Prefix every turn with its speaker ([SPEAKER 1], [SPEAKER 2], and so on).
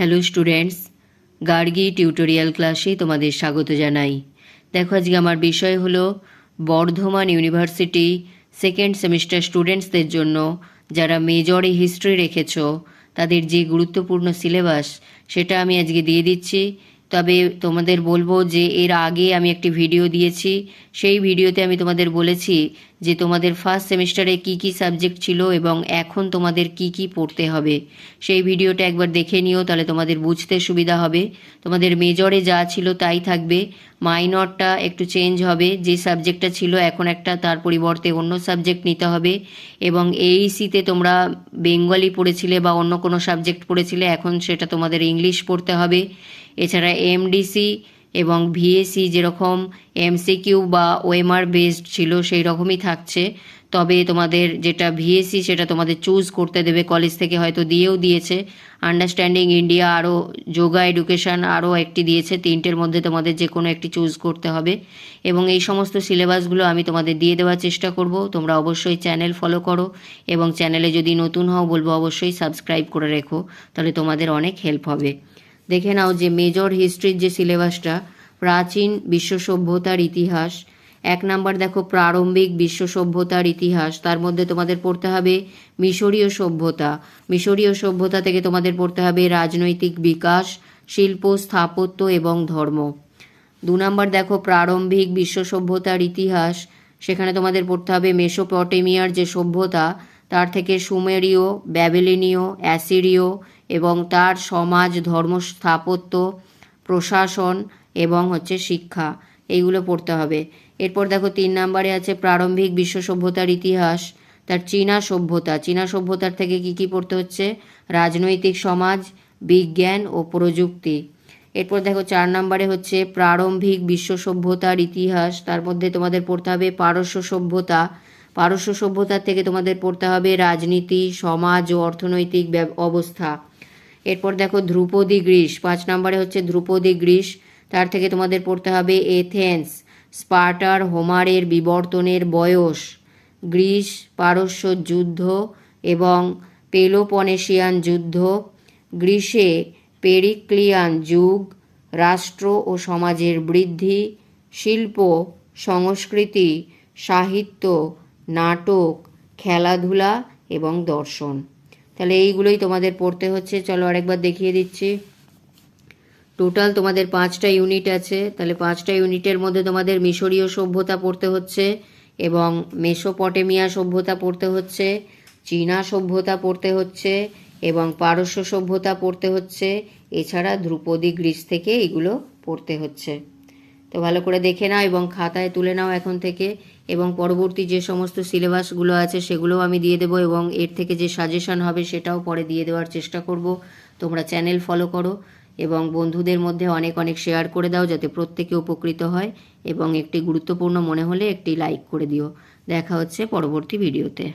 [SPEAKER 1] Hello students, Gargi tutorial ক্লাসে তোমাদের স্বাগত জানাই। দেখো আজকে আমার বিষয় হলো বর্ধমান ইউনিভার্সিটি সেকেন্ড সেমিস্টার স্টুডেন্টসদের জন্য যারা মেজরে হিস্ট্রি রেখেছ, তাদের যে গুরুত্বপূর্ণ সিলেবাস সেটা আমি আজকে দিয়ে দিচ্ছি। তবে তোমাদের বলব যে এর আগে আমি একটি ভিডিও দিয়েছি, সেই ভিডিওতে আমি তোমাদের বলেছি যে তোমাদের ফার্স্ট সেমিস্টারে কি কি সাবজেক্ট ছিল এবং এখন তোমাদের কি কি পড়তে হবে। সেই ভিডিওটা একবার দেখে নিও, তাহলে তোমাদের বুঝতে সুবিধা হবে। তোমাদের মেজরে যা ছিল তাই থাকবে। মাইনরটা একটু চেঞ্জ হবে, যে সাবজেক্টটা ছিল এখন একটা, তার পরিবর্তে অন্য সাবজেক্ট নিতে হবে। এবং এইসিতে তোমরা বেঙ্গলি পড়েছিলে বা অন্য কোনো সাবজেক্ট পড়েছিলে, এখন সেটা তোমাদের ইংলিশ পড়তে হবে। এছাড়া এমডিসি এবং ভিএসি যেরকম এমসিকিউ বা ওএমআর বেসড ছিল সেই রকমই থাকছে। তবে তোমাদের যেটা ভিএসি সেটা তোমাদের চুজ করতে দেবে। কলেজ থেকে হয়তো দিয়েও দিয়েছে। আন্ডারস্ট্যান্ডিং ইন্ডিয়া আরও যোগা এডুকেশন আরও একটি দিয়েছে। তিনটের মধ্যে তোমাদের যে কোনো একটি চুজ করতে হবে। এবং এই সমস্ত সিলেবাসগুলো আমি তোমাদের দিয়ে দেওয়ার চেষ্টা করব। তোমরা অবশ্যই চ্যানেল ফলো করো এবং চ্যানেলে যদি নতুন হও বলব অবশ্যই সাবস্ক্রাইব করে রেখো। তাহলে তোমাদের অনেক হেল্প হবে। দেখে নাও যে মেজর হিস্ট্রির যে সিলেবাসটা, প্রাচীন বিশ্ব সভ্যতার ইতিহাস। এক নাম্বার দেখো, প্রারম্ভিক বিশ্ব সভ্যতার ইতিহাস। তার মধ্যে তোমাদের পড়তে হবে মিশরীয় সভ্যতা। মিশরীয় সভ্যতা থেকে তোমাদের পড়তে হবে রাজনৈতিক বিকাশ, শিল্প, স্থাপত্য এবং ধর্ম। দু নাম্বার দেখো, প্রারম্ভিক বিশ্ব সভ্যতার ইতিহাস। সেখানে তোমাদের পড়তে হবে মেসোপটেমিয়ার যে সভ্যতা তার থেকে সুমেরীয়, ব্যাবিলিনীয়, অ্যাসিরীয় এবং তার সমাজ, ধর্ম, স্থাপত্য, প্রশাসন এবং হচ্ছে শিক্ষা এইগুলো পড়তে হবে। এরপর দেখো তিন নম্বরে আছে প্রারম্ভিক বিশ্ব সভ্যতার ইতিহাস, তার চীনা সভ্যতা। চীনা সভ্যতার থেকে কি কি পড়তে হচ্ছে? রাজনৈতিক সমাজ, বিজ্ঞান ও প্রযুক্তি। এরপর দেখো চার নম্বরে হচ্ছে প্রারম্ভিক বিশ্ব সভ্যতার ইতিহাস, তার মধ্যে তোমাদের পড়তে হবে পারস্য সভ্যতা। পারস্য সভ্যতার থেকে তোমাদের পড়তে হবে রাজনীতি, সমাজ ও অর্থনৈতিক অবস্থা। এরপর দেখো ধ্রুপদী গ্রীস, পাঁচ নম্বরে হচ্ছে ধ্রুপদী গ্রীস, তার থেকে তোমাদের পড়তে হবে এথেন্স, স্পার্টার হোমারের বিবর্তনের বয়স, গ্রিস পারস্য যুদ্ধ এবং পেলোপনেশিয়ান যুদ্ধ, গ্রীসে পেরিক্লিয়ান যুগ, রাষ্ট্র ও সমাজের বৃদ্ধি, শিল্প, সংস্কৃতি, সাহিত্য নাটক, খেলাধুলা এবং দর্শন। তাহলে এইগুলোই তোমাদের পড়তে হচ্ছে। চলো আরেকবার দেখিয়ে দিচ্ছি। টোটাল তোমাদের পাঁচটা ইউনিট আছে। তাহলে পাঁচটা ইউনিটের মধ্যে তোমাদের মিশরীয় সভ্যতা পড়তে হচ্ছে এবং মেসোপটেমিয়া সভ্যতা পড়তে হচ্ছে, চীনা সভ্যতা পড়তে হচ্ছে এবং পারস্য সভ্যতা পড়তে হচ্ছে। এছাড়া ধ্রুপদী গ্রিস থেকে এগুলো পড়তে হচ্ছে। তো ভালো করে দেখে নাও এবং খাতায় তুলে নাও এখন থেকে এবং পরবর্তী যে সমস্ত সিলেবাসগুলো আছে সেগুলোও আমি দিয়ে দেবো এবং এর থেকে যে সাজেশন হবে সেটাও পরে দিয়ে দেওয়ার চেষ্টা করব। তোমরা চ্যানেল ফলো করো এবং বন্ধুদের মধ্যে অনেক অনেক শেয়ার করে দাও যাতে প্রত্যেকে উপকৃত হয় এবং একটি গুরুত্বপূর্ণ মনে হলে একটি লাইক করে দিও। দেখা হচ্ছে পরবর্তী ভিডিওতে